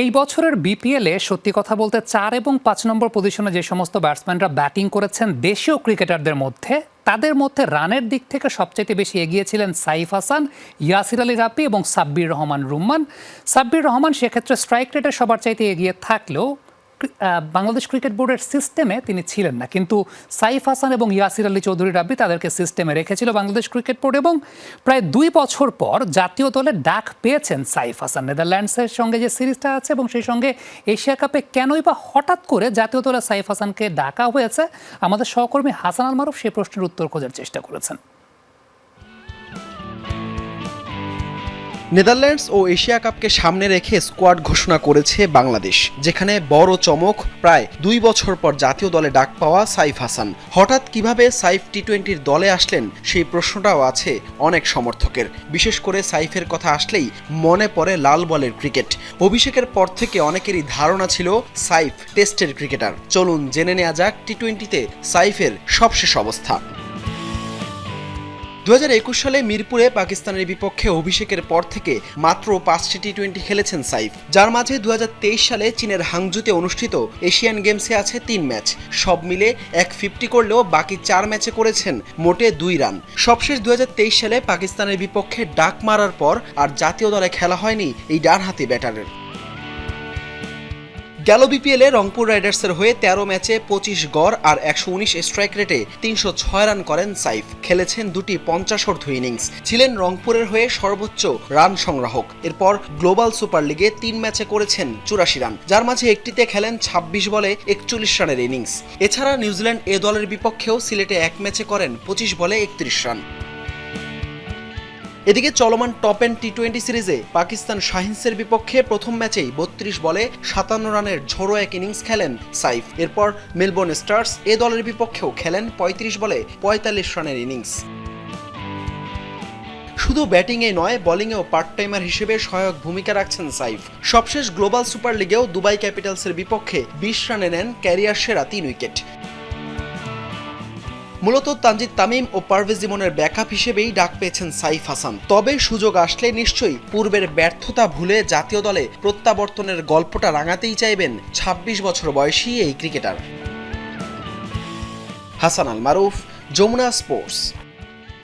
এই বছরের বিপিএলে সত্যি কথা বলতে চার এবং পাঁচ নম্বর পজিশনে যে সমস্ত ব্যাটসম্যানরা ব্যাটিং করেছেন দেশীয় ক্রিকেটারদের মধ্যে, তাদের মধ্যে রানের দিক থেকে সবচেয়ে বেশি এগিয়েছিলেন সাইফ হাসান, ইয়াসির আলী রাপি এবং সাব্বির রহমান রুম্মান। সাব্বির রহমান সেক্ষেত্রে স্ট্রাইক রেটে সবার চাইতে এগিয়ে থাকলেও বাংলাদেশ ক্রিকেট বোর্ডের সিস্টেমে তিনি ছিলেন না। কিন্তু সাইফ হাসান এবং ইয়াসির আলী চৌধুরী রাব্বি তাদেরকে সিস্টেমে রেখেছিল বাংলাদেশ ক্রিকেট বোর্ড এবং প্রায় দুই বছর পর জাতীয় দলে ডাক পেয়েছেন সাইফ হাসান। নেদারল্যান্ডসের সঙ্গে যে সিরিজটা আছে এবং সেই সঙ্গে এশিয়া কাপে কেনই বা হঠাৎ করে জাতীয় দলে সাইফ হাসানকে ডাকা হয়েছে, আমাদের সহকর্মী হাসান আল মারুফ সেই প্রশ্নের উত্তর খোঁজার চেষ্টা করেছেন। নেদারল্যান্ডস ও এশিয়া কাপকে সামনে রেখে স্কোয়াড ঘোষণা করেছে বাংলাদেশ, যেখানে বড় চমক প্রায় দুই বছর পর জাতীয় দলে ডাক পাওয়া সাইফ হাসান। হঠাৎ কীভাবে সাইফ টি টোয়েন্টির দলে আসলেন, সেই প্রশ্নটাও আছে অনেক সমর্থকের। বিশেষ করে সাইফের কথা আসলেই মনে পড়ে লাল বলের ক্রিকেট। অভিষেকের পর থেকে অনেকেরই ধারণা ছিল সাইফ টেস্টের ক্রিকেটার। চলুন জেনে নেওয়া যাক টি টোয়েন্টিতে সাইফের সবশেষ অবস্থা। দু হাজার একুশ সালে মিরপুরে পাকিস্তানের বিপক্ষে অভিষেকের পর থেকে মাত্র পাঁচটি টি টোয়েন্টি খেলেছেন সাইফ। যার মাঝে দু হাজার তেইশ সালে চীনের হাংজুতে অনুষ্ঠিত এশিয়ান গেমসে আছে তিন ম্যাচ। সব মিলে এক ফিফটি করলেও বাকি চার ম্যাচে করেছেন মোটে দুই রান। সবশেষ দু হাজার তেইশ সালে পাকিস্তানের বিপক্ষে ডাক মারার পর আর জাতীয় দলে খেলা হয়নি এই ডানহাতি ব্যাটারের। গেল বিপিএলে রংপুর রাইডার্সের হয়ে তেরো ম্যাচে পঁচিশ গড় আর একশো উনিশ স্ট্রাইক রেটে তিনশো ছয় রান করেন সাইফ। খেলেছেন দুটি পঞ্চাশোর্ধ ইনিংস ছিলেন রংপুরের হয়ে সর্বোচ্চ রান সংগ্রাহক। এরপর গ্লোবাল সুপার লিগে তিন ম্যাচে করেছেন চুরাশি রান। যার মাঝে একটিতে খেলেন ছাব্বিশ বলে একচল্লিশ রানের ইনিংস এছাড়া নিউজিল্যান্ড এ দলের বিপক্ষেও সিলেটে এক ম্যাচে করেন পঁচিশ বলে একত্রিশ রান। এদিকে চলমান টপ এন্ড টি টোয়েন্টি সিরিজে পাকিস্তান শাহিনসের বিপক্ষে প্রথম ম্যাচেই বত্রিশ বলে সাতান্ন রানের ঝোড়ো এক ইনিংস খেলেন সাইফ। এরপর মেলবোর্ন স্টার্স এ দলের বিপক্ষেও খেলেন পঁয়ত্রিশ বলে পঁয়তাল্লিশ রানের ইনিংস। শুধু ব্যাটিংয়ে নয়, বোলিংয়েও পার্ট টাইমার হিসেবে সহায়ক ভূমিকা রাখছেন সাইফ। সবশেষ গ্লোবাল সুপার লিগেও দুবাই ক্যাপিটালসের বিপক্ষে বিশ রানে নেন ক্যারিয়ার সেরা তিন উইকেট। মূলত তানজিদ তামিম ও পারভেজ জীবনের ব্যাকআপ হিসেবেই ডাক পেয়েছেন সাইফ হাসান। তবে সুযোগ আসলে নিশ্চয়ই পূর্বের ব্যর্থতা ভুলে জাতীয় দলে প্রত্যাবর্তনের গল্পটা রাঙাতেই চাইবেন ২৬ বছর বয়সী এই ক্রিকেটার। হাসান আল মারুফ যমুনা স্পোর্টস।